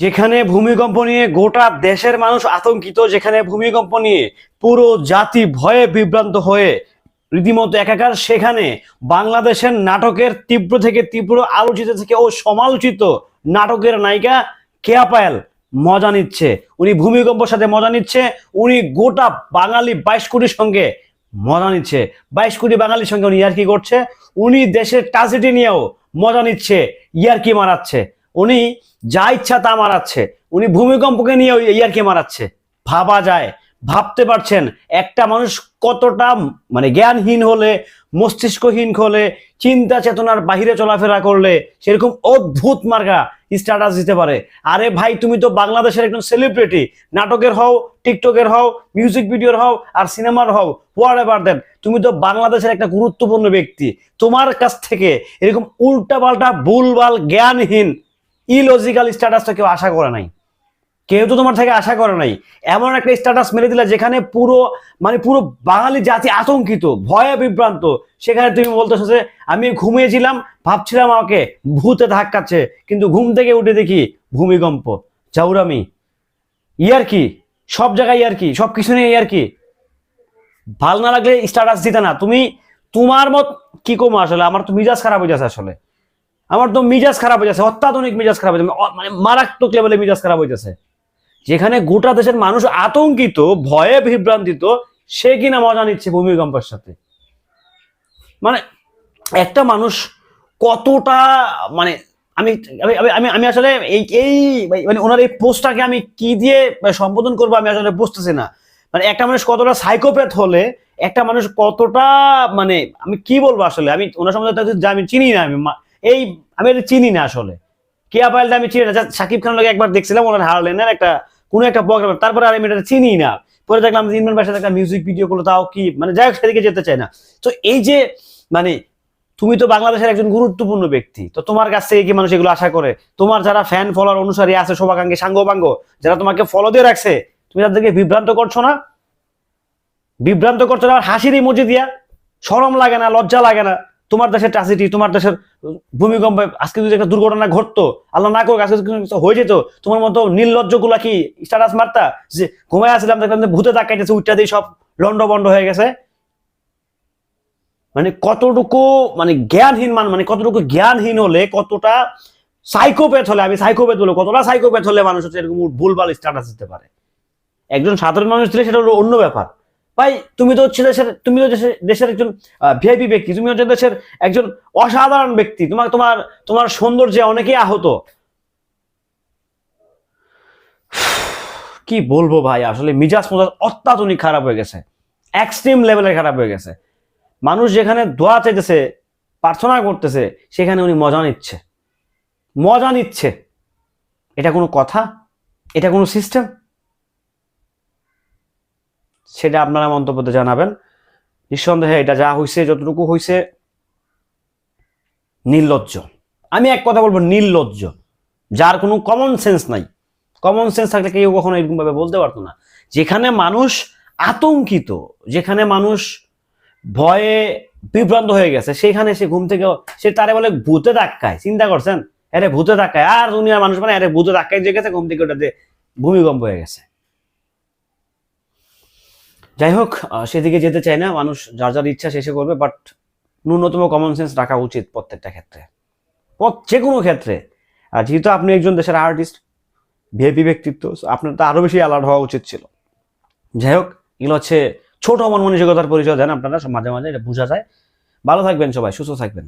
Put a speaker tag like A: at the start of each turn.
A: যেখানে ভূমিকম্প নিয়ে গোটা দেশের মানুষ আতঙ্কিত, যেখানে ভূমিকম্প নিয়ে পুরো জাতি ভয়ে বিভ্রান্ত হয়ে রীতিমতো একাকার, সেখানে বাংলাদেশের নাটকের তীব্র থেকে তীব্র আলোচিত থেকে ও সমালোচিত নাটকের নায়িকা কেয়া পায়েল মজা নিচ্ছে। উনি ভূমিকম্পের সাথে মজা নিচ্ছে, উনি গোটা বাঙালি বাইশ কোটির সঙ্গে মজা নিচ্ছে। বাইশ কোটি বাঙালির সঙ্গে উনি ইয়ার্কি করছে? উনি দেশের ট্রাজেডি নিয়েও মজা নিচ্ছে ইয়ার্কি মারাচ্ছে উনি যা ইচ্ছা তা মারাচ্ছে। উনি ভূমিকম্পকে নিয়েও ইয়ার্কি মারাচ্ছে। ভাবা যায়। ভাবতে পারছেন, একটা মানুষ কতটা মানে জ্ঞানহীন হলে, মস্তিষ্কহীন হলে, চিন্তা চেতনার বাহিরে চলাফেরা করলে, সেরকম অদ্ভুত মার্কা স্ট্যাটাস দিতে পারে। আরে ভাই, তুমি তো বাংলাদেশের একজন সেলিব্রিটি নাটকের হও, টিকটকের হও মিউজিক ভিডিওর হও, আর সিনেমার হও হোয়াট এভার দেন, তুমি তো বাংলাদেশের একটা গুরুত্বপূর্ণ ব্যক্তি। তোমার কাছ থেকে এরকম উল্টাপাল্টা ভুলবাল জ্ঞানহীন ইলজিক্যাল স্ট্যাটাসটা কেউ আশা করে নাই। কেউ তো তোমার থেকে আশা করে নাই। এমন একটা স্ট্যাটাস মেরে দিলে যেখানে পুরো মানে পুরো বাঙালি জাতি আতঙ্কিত, ভয়ে বিভ্রান্ত। সেখানে তুমি বলতেছো যে, আমি ঘুমিয়েছিলাম, ভাবছিলাম আমাকে ভূতে ধাক্কাচ্ছে, কিন্তু ঘুম থেকে উঠে দেখি ভূমিকম্প। চাউরামি ইয়ার কি? সব জায়গায় ইয়ার কি? সব কিছু নিয়ে ইয়ার কি? ভালো না লাগলে স্ট্যাটাস দিতে না। তুমি, তোমার মত কি কমো আসলে? আমার তো মিজাজ খারাপ হয়ে যাচ্ছে আসলে। আমার তো মিজাজ খারাপ হয়ে যাচ্ছে, অত্যাধুনিক মিজাজ খারাপ হয়ে যাচ্ছে মানে মারাত্মক লেভেলে মিজাজ খারাপ হয়ে যাচ্ছে। যেখানে গোটা দেশের মানুষ আতঙ্কিত, ভয়ে বিভ্রান্তিত, সে কিনা মজা নিচ্ছে ভূমিকম্পের সাথে? মানে একটা মানুষ কতটা মানে আমি, আমি- আমি আসলে এই এই মানে ওনার এই পোস্টটাকে আমি কি দিয়ে সম্বোধন করব আমি আসলে বুঝতেছি না। মানে একটা মানুষ কতটা সাইকোপ্যাথ হলে, একটা মানুষ কতটা মানে আমি কি বলব আসলে? আমি ওনার সম্বন্ধে আমি চিনি না আমি এই, আমি এটা চিনি না আসলে। কেয়া পাইলটা আমি চিনি না। সাকিব খান লগে একবার দেখছিলাম, ওনার হারলেনের একটা, কোনো একটা প্রোগ্রাম। তারপরে আর আমি এটা চিনি না। পরে দেখলাম ইমরান ভাইয়ের সাথে একটা মিউজিক ভিডিও করল, তাও কি? মানে যাই হোক, সেদিকে যেতে চাই না। তো এই যে মানে তুমি তো বাংলাদেশের একজন গুরুত্বপূর্ণ ব্যক্তি। তো তোমার কাছ থেকে কি মানুষ এগুলো আশা করে? তোমার যারা ফ্যান ফলোয়ার অনুসারী আছে, শোভাকাঙ্ক্ষী সাঙ্গপাঙ্গ যারা তোমাকে ফলো দিয়ে রাখছে, তুমি তাদেরকে বিভ্রান্ত করছ না? বিভ্রান্ত করছ না? আর হাসির ইমোজি দিয়া? শরম লাগে না, লজ্জা লাগে না? তোমার দেশের ট্রাসিটি তোমার দেশের ভূমিকম্পে আজকে যদি একটা দুর্ঘটনা ঘটতো, আল্লাহ না করুক, আজকে হয়ে যেত, তোমার মতো নির্লজ্জগুলা কি স্ট্যাটাস মারতা? যে ঘুমায় আসলাম দেখলাম ভূতে ধাক্কাইতেছে উঠটা দিয়ে সব লন্ড বন্ড হয়ে গেছে। মানে কতটুকু মানে জ্ঞানহীন মান মানে কতটুকু জ্ঞানহীন হলে কতটা সাইকোপ্যাথ হলে, আমি সাইকোপ্যাথ বলে কতটা সাইকোপ্যাথ হলে মানুষ হচ্ছে এরকম ভুলভাল স্ট্যাটাস দিতে পারে। একজন সাধারণ মানুষ ছিল সেটা হলো অন্য ব্যাপার। ভাই, তুমি তো হচ্ছে দেশের, তুমি তো দেশের একজন ভিআইপি ব্যক্তি, তুমি হচ্ছে দেশের একজন অসাধারণ ব্যক্তি। তোমার তোমার তোমার সৌন্দর্যে অনেকেই আহত। কি বলব ভাই, আসলে মিজাজ মোজাজ অত্যাধুনিক খারাপ হয়ে গেছে। এক্সট্রিম লেভেলের খারাপ হয়ে গেছে। মানুষ যেখানে দোয়া চাইতেছে, প্রার্থনা করতেছে, সেখানে উনি মজা নিচ্ছে। মজা নিচ্ছে। এটা কোনো কথা? এটা কোনো সিস্টেম সেটা আপনারা মন্তব্যতে জানাবেন। নিঃসন্দেহে এটা যা হয়েছে যতটুকু হয়েছে নির্লজ্জ। আমি এক কথা বলব, নির্লজ্জ। যার কোনো কমন সেন্স নাই। কমন সেন্স থাকলে কেউ কখনো এরকম ভাবে বলতে পারতো না। যেখানে মানুষ আতঙ্কিত, যেখানে মানুষ ভয়ে বিভ্রান্ত হয়ে গেছে, সেখানে সে ঘুম থেকে, সে তারে বলে ভূতে ধাক্কায়। চিন্তা করছেন? আরে ভূতে ধাক্কায়। আর দুনিয়ার মানুষ মানে আরে ভূতে ধাক্কায় যে গেছে, ঘুম থেকে ওটাতে ভূমিকম্প হয়ে গেছে। যাই হোক সেদিকে যেতে চাই না, মানুষ যার যার ইচ্ছা শেষে করবে বাট ন্যূনতম কমন সেন্স রাখা উচিত প্রত্যেকটা ক্ষেত্রে। যে কোনো ক্ষেত্রে। আর যেহেতু আপনি একজন দেশের আর্টিস্ট ভিআইপি ব্যক্তিত্ব আপনার তো আরও বেশি অ্যালার্ট হওয়া উচিত ছিল। যাই হোক এগুলো হচ্ছে ছোট মন মানসিকতার পরিচয় দেন আপনারা মাঝে মাঝে এটা বোঝা যায়। ভালো থাকবেন সবাই, সুস্থ থাকবেন।